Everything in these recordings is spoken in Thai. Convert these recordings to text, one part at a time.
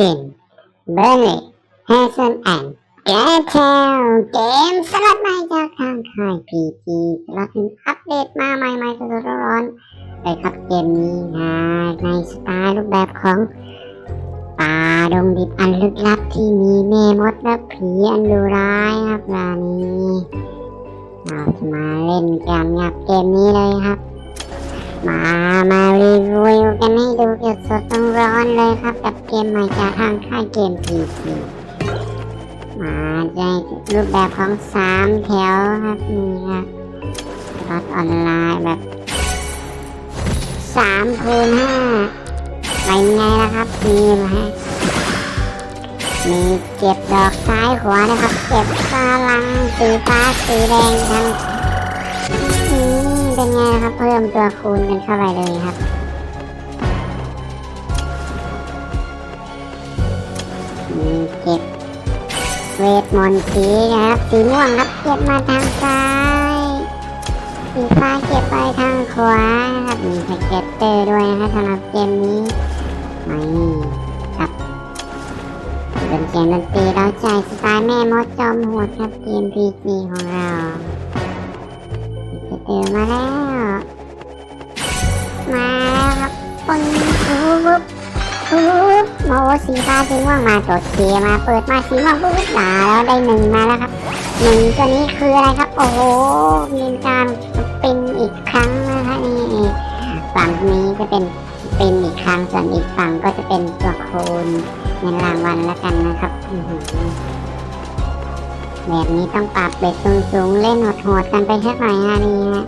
เป็นเบอร์เลยแฮสันแอนแกเทลเกมสลัดใหม่จากทางค่ายพีจีสลัดเป็นอัปเดตมาใหม่ๆสดๆร้อนๆเลยครับเกมนี้นะในสไตล์รูปแบบของป่าดงดิบอันลึกลับที่มีแม่มดและผีอันดุร้ายครับรานนี้เราจะมาเล่นเกันกับเกมนี้เลยครับ มา มารีวิวกันให้ดูสดสดๆร้อนเลยครับ กับเกมใหม่จากทางค่ายเกมพีซีมาในรูปแบบของสามแถวครับนี่ครับรถออนไลน์แบบสามคูณห้าเป็นไงล่ะครับนี่นะฮะมีเก็บดอกซ้ายขวานะครับ เก็บกาลังสีฟ้าสีแดงทั้ง เป็นไงครับเพิ่มตัวคูณกันเข้าไปเลยครับ เก็บเวทมนต์สีนะครับ สีม่วงครับเก็บมาทางซ้าย สีฟ้าเก็บไปทางขวานะครับ มีสเก็ตเตอร์ด้วยนะครับสำหรับเกมนี้ไม่ครับเป็นเสียงดนตรีเราใจสไตล์แม่มดจอมโหดครับเกมพีซีของเรา เอมาแล้ว มาแล้วครับปนปุ๊บปุ๊บโมสีฟ้าสีม่วงมาตดเคมาเปิดมาสีม่วงปุ๊บด่าแล้วได้หนึ่งมาแล้วครับหนึ่งตัวนี้คืออะไรครับ โอ้โหมีการเป็นอีกครั้งนะคะนี่ฝั่งนี้จะเป็นเป็นอีกครั้งส่วนอีกฝั่งก็จะเป็นตัวโคนเงินรางวัลแล้วกันนะครับอื แบบนี้ต้องปรับเบ็ดสูงๆเล่นโหดๆกันไปสักหน่อยฮะนี่ฮะ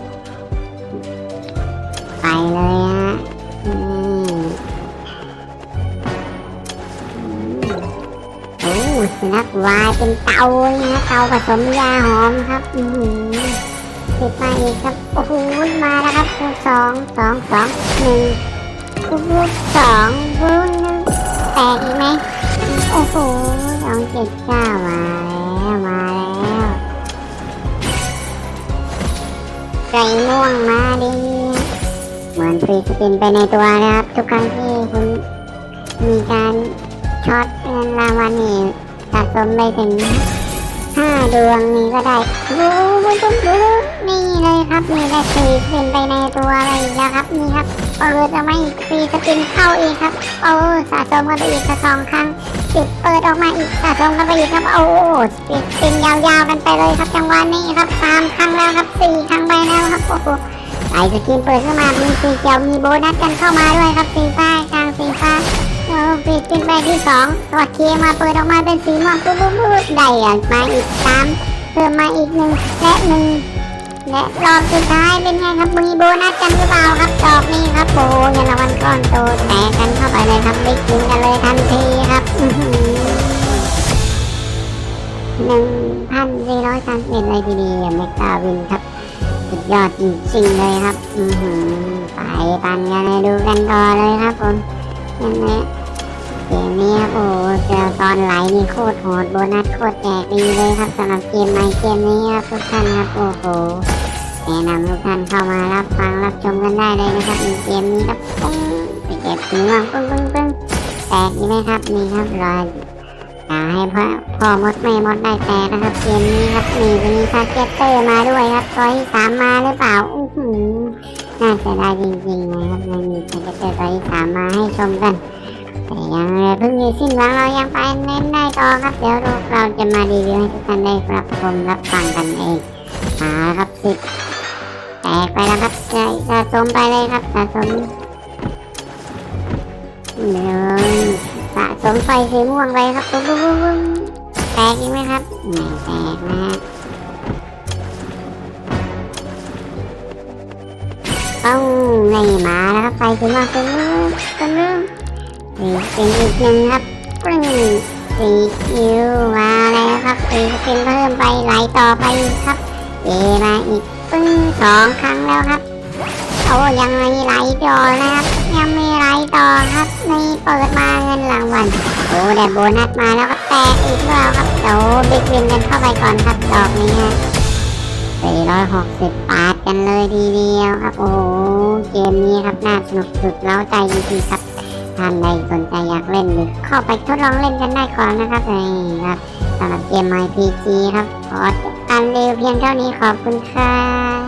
ไปเลยฮะนี่โอ้สุนัขวายเป็นเตาเนี่ยฮะเตาผสมยาหอมครับอือติดมาอีกครับโอ้โหมาแล้วครับสองสองสองหนึ่งปุ๊บสองปุ๊บหนึ่งแตกอีกไหมโอ้โหสองเจ็ดเก้า สปินไปในตัวนะครับ ทุกครั้งที่คุณมีการช็อตเงินรางวัลนี่สะสมไปถึงห้าดวงนี่ก็ได้บูบูบูบูนี่เลยครับนี่ได้ฟรีสปินไปในตัวไปอีกแล้วครับนี่ครับเออกมาอีกฟรีสปินเข้าอีกครับโอ้สะสมกันไปอีกสองครั้งปิดเปิดออกมาอีกสะสมกันไปอีกครับโอ้สปินสปินยาวๆกันไปเลยครับจังหวะนี้ครับสามครั้งแล้วครับสี่ครั้งไปแล้วครับโอ้ ไอสกินเปิดขึ้นมามีสีเขียวมีโบนัสกันเข้ามาด้วยครับสีฟ้ากลางสีฟ้าโอ้ปิดขึ้นไปที่สองตัวเคมาเปิดออกมาเป็นสีม่วงปุ๊บปุ๊บปุ๊บได้อะมาอีกสามเพิ่มมาอีกหนึ่งและหนึ่งและรอบสุดท้ายเป็นไงครับมีโบนัสกันหรือเปล่าครับดอกนี้ครับโอ้เงินรางวัลก้อนโตแตกกันเข้าไปเลยครับได้กินกันเลยทันทีครับหนึ่งพันสี่ร้อยสามสิบเอ็ดเลยทีเดียวเมกาวินครับ ยอดจริงๆเลยครับ อือหือไปปันกันเลยดูกันต่อเลยครับผมยังไงเกมนี้ครับโอ้เจอตอนไหลนี่โคตรโหดโบนัสโคตรแจกดีเลยครับสำหรับเกมใหม่เกมนี้ครับทุกท่านครับโอ้โหแนะนำทุกท่านเข้ามารับฟังรับชมกันได้เลยนะครับเกมนี้ครับปุ้งไปเก็บสีม่วงปึ้งปึ้งปึ้งแตกนี่ไหมครับนี่ครับรอย อย่าให้พ่อพ่อมดไม่มดได้แต่นะครับเกมนี้ครับนี่จะมีซาเกตเตอร์มาด้วยครับตัวที่สามมาหรือเปล่าอื้อหือน่าจะได้จริงๆนะครับไม่มีซาเกตเตอร์ตัวที่สามมาให้ชมกันแต่ยังเพิ่งมีสิ้นหวังเรายังไปเน้นได้ต่อครับเดี๋ยวเราจะมารีวิวให้ทุกท่านได้รับชมรับฟังกันเองมาครับสิบแตกไปแล้วครับจะสะสมไปเลยครับสะสมหนึ่ง สะสมไฟสีม่วงไปครับปุ๊บปุ๊บปุ๊บแตกไหมครับไม่แตกนะฮะต้องไม่มาแล้วครับไฟสีม่วงป็นเป็นเรื่องสีเป็นอีกหนึ่งครับปึ้งสีคิวมาแล้วครับสีเป็นเพิ่มไปไหลต่อไปครับเอมาอีกปึ้งสองครั้งแล้วครับโอ้ยังไม่ไหลต่อนะครับ ยังไม่ต่อครับนี่เปิดมาเงินรางวัลโอ้ได้โบนัสมาแล้วก็แตกอีกแล้วครับโอ้บิ๊กวินกันเข้าไปก่อนครับดอกนี้ฮะ460ปาดกันเลยทีเดียวครับ โอ้โหเกมนี้ครับน่าสนุกสุดเล้าใจจริงๆครับท่านใดสนใจอยากเล่นหรือเข้าไปทดลองเล่นกันได้ก่อนนะครับนี่ครับสำหรับเกม MyPG ครับขอจบการรีวิวเพียงเท่านี้ขอบคุณครับ